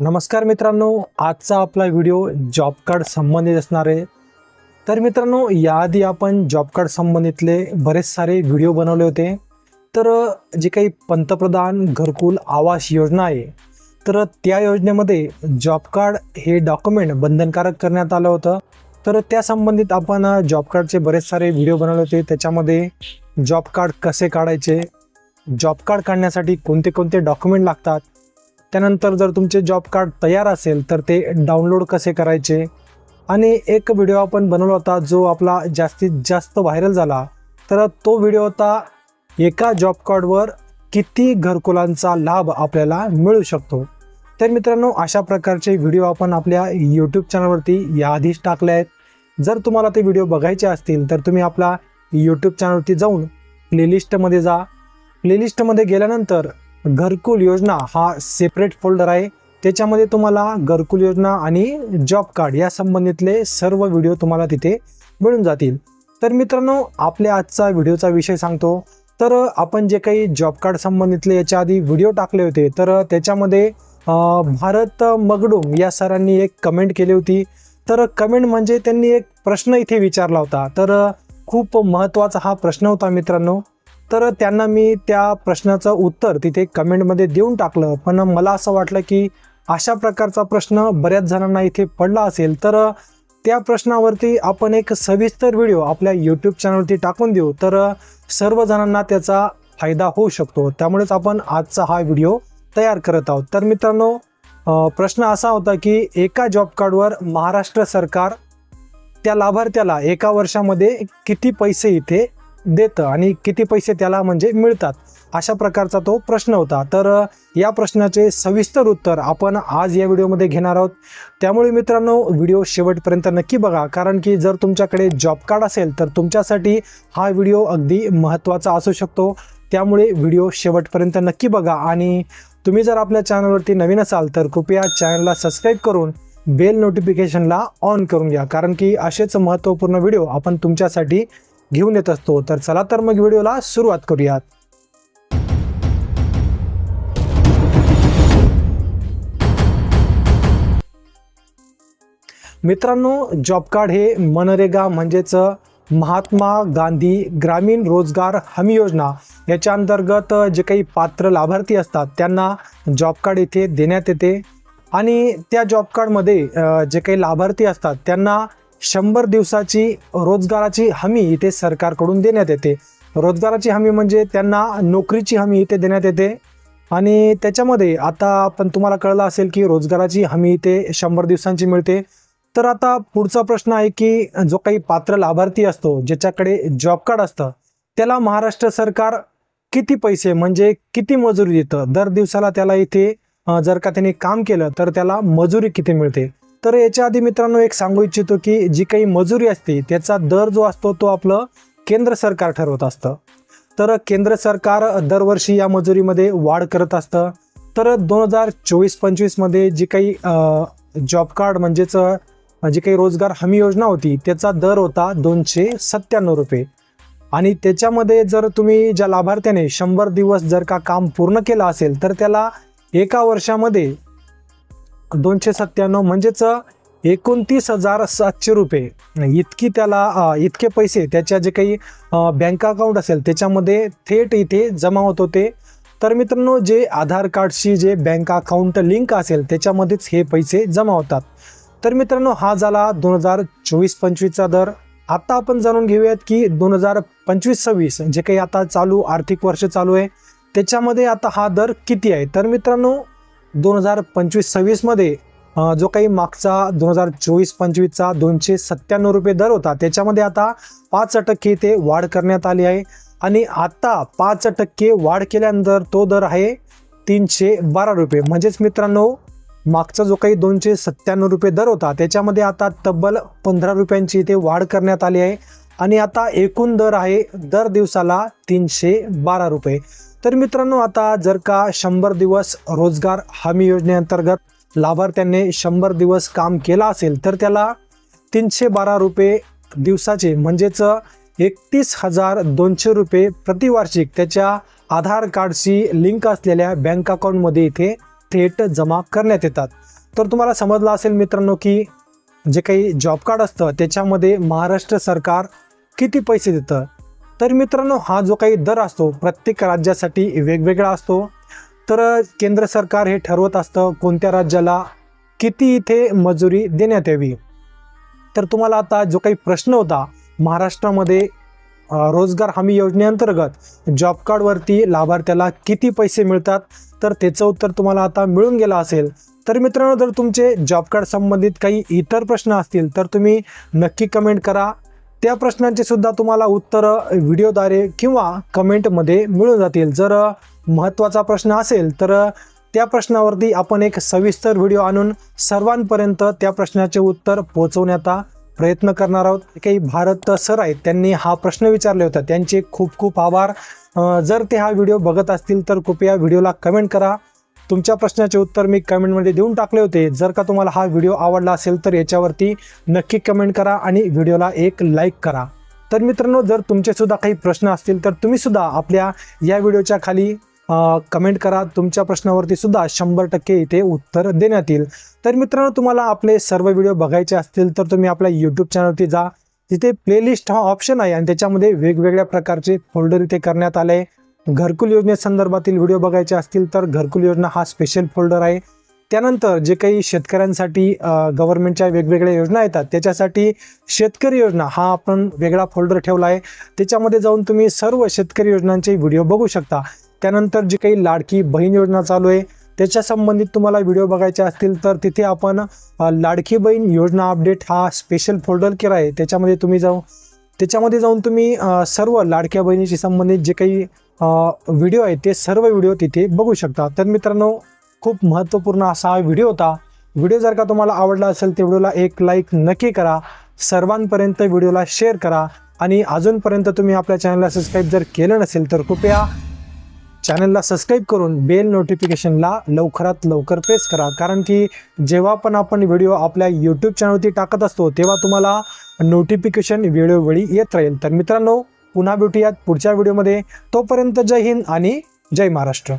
नमस्कार मित्रांनो आजचा आपला व्हिडिओ जॉब कार्ड संबंधित असणार आहे. तर मित्रांनो याआधी आपण जॉब कार्ड संबंधितले बरेच सारे व्हिडिओ बनवले होते. तर जे काही पंतप्रधान घरकुल आवास योजना आहे तर त्या योजनेमध्ये जॉब कार्ड हे डॉक्युमेंट बंधनकारक करण्यात आलं होतं. तर त्या संबंधित आपण जॉब कार्डचे बरेच सारे व्हिडिओ बनवले होते. त्याच्यामध्ये जॉब कार्ड कसे काढायचे जॉब कार्ड काढण्यासाठी कोणते कोणते डॉक्युमेंट लागतात त्यानंतर जर तुमचे जॉब कार्ड तयार असेल तर ते डाउनलोड कसे करायचे? आणि एक व्हिडिओ आपण बनवला होता जो आपला जास्तीत जास्त व्हायरल झाला. तर तो व्हिडिओ होता एका जॉब कार्डवर किती घरकुलांचा लाभ आपल्याला मिळू शकतो? तर मित्रांनो अशा प्रकारचे व्हिडिओ आपण आपल्या यूट्यूब चॅनलवरती याआधीच टाकले आहेत. जर तुम्हाला ते व्हिडिओ बघायचे असतील तर तुम्ही आपला यूट्यूब चॅनलवरती जाऊन प्लेलिस्टमध्ये जा. प्लेलिस्टमध्ये गेल्यानंतर घरकुल योजना हा सेपरेट फोल्डर आहे. त्याच्यामध्ये तुम्हाला घरकुल योजना आणि जॉब कार्ड या संबंधितले सर्व व्हिडिओ तुम्हाला तिथे मिळून जातील. तर मित्रांनो आपल्या आजचा व्हिडिओचा विषय सांगतो. तर आपण जे काही जॉब कार्ड संबंधितले याच्या आधी व्हिडिओ टाकले होते तर त्याच्यामध्ये भारत मगडूम या सरांनी एक कमेंट केली होती. तर कमेंट म्हणजे त्यांनी एक प्रश्न इथे विचारला होता. तर खूप महत्त्वाचा हा प्रश्न होता मित्रांनो. तर त्यांना मी त्या प्रश्नाचं उत्तर तिथे कमेंटमध्ये देऊन टाकलं. पण मला असं वाटलं की अशा प्रकारचा प्रश्न बऱ्याच जणांना इथे पडला असेल तर त्या प्रश्नावरती आपण एक सविस्तर व्हिडिओ आपल्या यूट्यूब चॅनलवरती टाकून देऊ. तर सर्व जणांना त्याचा फायदा होऊ शकतो. त्यामुळेच आपण आजचा हा व्हिडिओ तयार करत आहोत. तर मित्रांनो प्रश्न असा होता की एका जॉब कार्डवर महाराष्ट्र सरकार त्या लाभार्थ्याला एका वर्षामध्ये किती पैसे इथे देतं आणि किती पैसे त्याला म्हणजे मिळतात अशा प्रकारचा तो प्रश्न होता. तर या प्रश्नाचे सविस्तर उत्तर आपण आज या व्हिडिओमध्ये घेणार आहोत. त्यामुळे मित्रांनो व्हिडिओ शेवटपर्यंत नक्की बघा. कारण की जर तुमच्याकडे जॉब कार्ड असेल तर तुमच्यासाठी हा व्हिडिओ अगदी महत्त्वाचा असू शकतो. त्यामुळे व्हिडिओ शेवटपर्यंत नक्की बघा. आणि तुम्ही जर आपल्या चॅनलवरती नवीन असाल तर कृपया चॅनलला सबस्क्राईब करून बेल नोटिफिकेशनला ऑन करून घ्या. कारण की असेच महत्त्वपूर्ण व्हिडिओ आपण तुमच्यासाठी घेऊन येत असतो. तर चला तर मग व्हिडिओला सुरुवात करूयात. मित्रांनो जॉब कार्ड हे मनरेगा म्हणजेच महात्मा गांधी ग्रामीण रोजगार हमी योजना याच्या अंतर्गत जे काही पात्र लाभार्थी असतात त्यांना जॉब कार्ड इथे देण्यात येते. आणि त्या जॉब कार्डमध्ये जे काही लाभार्थी असतात त्यांना शंभर दिवसाची रोजगाराची हमी इथे सरकारकडून देण्यात येते. रोजगाराची हमी म्हणजे त्यांना नोकरीची हमी इथे देण्यात येते. आणि त्याच्यामध्ये आता पण तुम्हाला कळलं असेल की रोजगाराची हमी इथे शंभर दिवसांची मिळते. तर आता पुढचा प्रश्न आहे की जो काही पात्र लाभार्थी असतो ज्याच्याकडे जॉब कार्ड असतं त्याला महाराष्ट्र सरकार किती पैसे म्हणजे किती मजुरी देतं? दर दिवसाला त्याला इथे जर का त्याने काम केलं तर त्याला मजुरी किती मिळते? तर याच्या आधी मित्रांनो एक सांगू इच्छितो की जी काही मजुरी असते त्याचा दर जो असतो तो आपलं केंद्र सरकार ठरवत असतं. तर केंद्र सरकार दरवर्षी या मजुरीमध्ये वाढ करत असतं. तर दोन हजार चोवीस पंचवीसमध्ये जी काही जॉब कार्ड म्हणजेच जी काही रोजगार हमी योजना होती त्याचा दर होता दोनशे सत्त्याण्णव रुपये. आणि त्याच्यामध्ये जर तुम्ही ज्या लाभार्थ्याने शंभर दिवस जर का काम पूर्ण केलं असेल तर त्याला एका वर्षामध्ये दोनशे सत्त्याण्णव म्हणजेच एकोणतीस हजार सातशे रुपये. इतकी त्याला इतके पैसे त्याच्या जे काही बँक अकाउंट असेल त्याच्यामध्ये थेट इथे जमा होत होते. तर मित्रांनो जे आधार कार्डशी जे बँक अकाउंट लिंक असेल त्याच्यामध्येच हे पैसे जमा होतात. तर मित्रांनो हा झाला दोन हजार चोवीस पंचवीसचा दर. आता आपण जाणून घेऊयात की दोन हजार पंचवीस सव्वीस जे काही आता चालू आर्थिक वर्ष चालू आहे त्याच्यामध्ये आता हा दर किती आहे? तर मित्रांनो दोन हजार पंचवीस सव्वीसमध्ये जो काही मागचा दोन हजार चोवीस पंचवीसचा दोनशे सत्त्याण्णव रुपये दर होता त्याच्यामध्ये आता पाच टक्के इथे वाढ करण्यात आली आहे. आणि आता पाच टक्के वाढ केल्यानंतर तो दर आहे तीनशे बारा रुपये. म्हणजेच मित्रांनो मागचा जो काही दोनशे सत्त्याण्णव रुपये दर होता त्याच्यामध्ये आता तब्बल पंधरा रुपयांची इथे वाढ करण्यात आली आहे. आणि आता एकूण दर आहे दर दिवसाला तीनशे बारा रुपये. तर मित्रांनो आता जर का शंभर दिवस रोजगार हमी योजनेअंतर्गत लाभार्थ्यांनी शंभर दिवस काम केला असेल तर त्याला तीनशे बारा रुपये दिवसाचे म्हणजेच एकतीस हजार दोनशे रुपये प्रतिवार्षिक त्याच्या आधार कार्डशी लिंक असलेल्या बँक अकाउंटमध्ये इथे थेट जमा करण्यात येतात. तर तुम्हाला समजलं असेल मित्रांनो की जे काही जॉब कार्ड असतं त्याच्यामध्ये महाराष्ट्र सरकार किती पैसे देतं? तर मित्रांनो हा जो काही दर असतो प्रत्येक राज्यासाठी वेगवेगळा असतो. तर केंद्र सरकार हे ठरवत असतं कोणत्या राज्याला किती इथे मजुरी देण्यात यावी? तर तुम्हाला आता जो काही प्रश्न होता महाराष्ट्रामध्ये रोजगार हमी योजनेअंतर्गत जॉब कार्डवरती लाभार्थ्याला किती पैसे मिळतात? तर त्याचं उत्तर तुम्हाला आता मिळून गेलं असेल. तर मित्रांनो जर तुमचे जॉब कार्ड संबंधित काही इतर प्रश्न असतील तर तुम्ही नक्की कमेंट करा. त्या प्रश्नांचे सुद्धा तुम्हाला उत्तरं व्हिडिओद्वारे किंवा कमेंटमध्ये मिळून जातील. जर महत्त्वाचा प्रश्न असेल तर त्या प्रश्नावरती आपण एक सविस्तर व्हिडिओ आणून सर्वांपर्यंत त्या प्रश्नाचे उत्तर पोहोचवण्याचा प्रयत्न करणार आहोत. काही भारत सर आहेत त्यांनी हा प्रश्न विचारले होता. त्यांचे खूप खूप आभार. जर ते हा व्हिडिओ बघत असतील तर कृपया व्हिडिओला कमेंट करा. तुमच्या प्रश्नाचे उत्तर मी कमेंटमध्ये देऊन टाकले होते. जर का तुम्हाला हा व्हिडिओ आवडला असेल तर याच्यावरती नक्की कमेंट करा आणि व्हिडिओला एक लाईक करा. तर मित्रांनो जर तुमचेसुद्धा काही प्रश्न असतील तर तुम्हीसुद्धा आपल्या या व्हिडिओच्या खाली कमेंट करा. तुमच्या प्रश्नावरती सुद्धा शंभर टक्के इथे उत्तर देण्यात येईल. तर मित्रांनो तुम्हाला आपले सर्व व्हिडिओ बघायचे असतील तर तुम्ही आपल्या यूट्यूब चॅनलवरती जा. तिथे प्लेलिस्ट हा ऑप्शन आहे आणि त्याच्यामध्ये वेगवेगळ्या प्रकारचे फोल्डर इथे करण्यात आले. घरकुल योजनेसंदर्भातील व्हिडिओ बघायचे असतील तर घरकुल योजना हा स्पेशल फोल्डर आहे. त्यानंतर जे काही शेतकऱ्यांसाठी गव्हर्नमेंटच्या वेगवेगळ्या योजना येतात त्याच्यासाठी शेतकरी योजना हा आपण वेगळा फोल्डर ठेवला आहे. त्याच्यामध्ये जाऊन तुम्ही सर्व शेतकरी योजनांचे व्हिडिओ बघू शकता. त्यानंतर जी काही लाडकी बहीण योजना चालू आहे त्याच्या संबंधित तुम्हाला व्हिडिओ बघायचे असतील तर तिथे आपण लाडकी बहीण योजना अपडेट हा स्पेशल फोल्डर केला आहे. त्याच्यामध्ये तुम्ही जाऊ त्याच्यामध्ये जाऊन तुम्ही सर्व लाडक्या बहिणीशी संबंधित जे काही व्हिडिओ आहे ते सर्व व्हिडिओ तिथे बघू शकता. तर मित्रांनो खूप महत्त्वपूर्ण असा हा व्हिडिओ होता. व्हिडिओ जर का तुम्हाला आवडला असेल तर व्हिडिओला एक लाईक नक्की करा. सर्वांपर्यंत व्हिडिओला शेअर करा. आणि अजूनपर्यंत तुम्ही आपल्या चॅनलला सबस्क्राईब जर केलं नसेल तर कृपया चॅनलला सबस्क्राईब करून बेल नोटिफिकेशनला लवकरात लवकर प्रेस करा. कारण की जेव्हा पण आपण व्हिडिओ आपल्या यूट्यूब चॅनलवरती टाकत असतो तेव्हा तुम्हाला नोटिफिकेशन वेळोवेळी येत राहील. तर मित्रांनो पुन्हा भेटूयात पुढच्या व्हिडिओमध्ये. तोपर्यंत जय हिंद आणि जय महाराष्ट्र.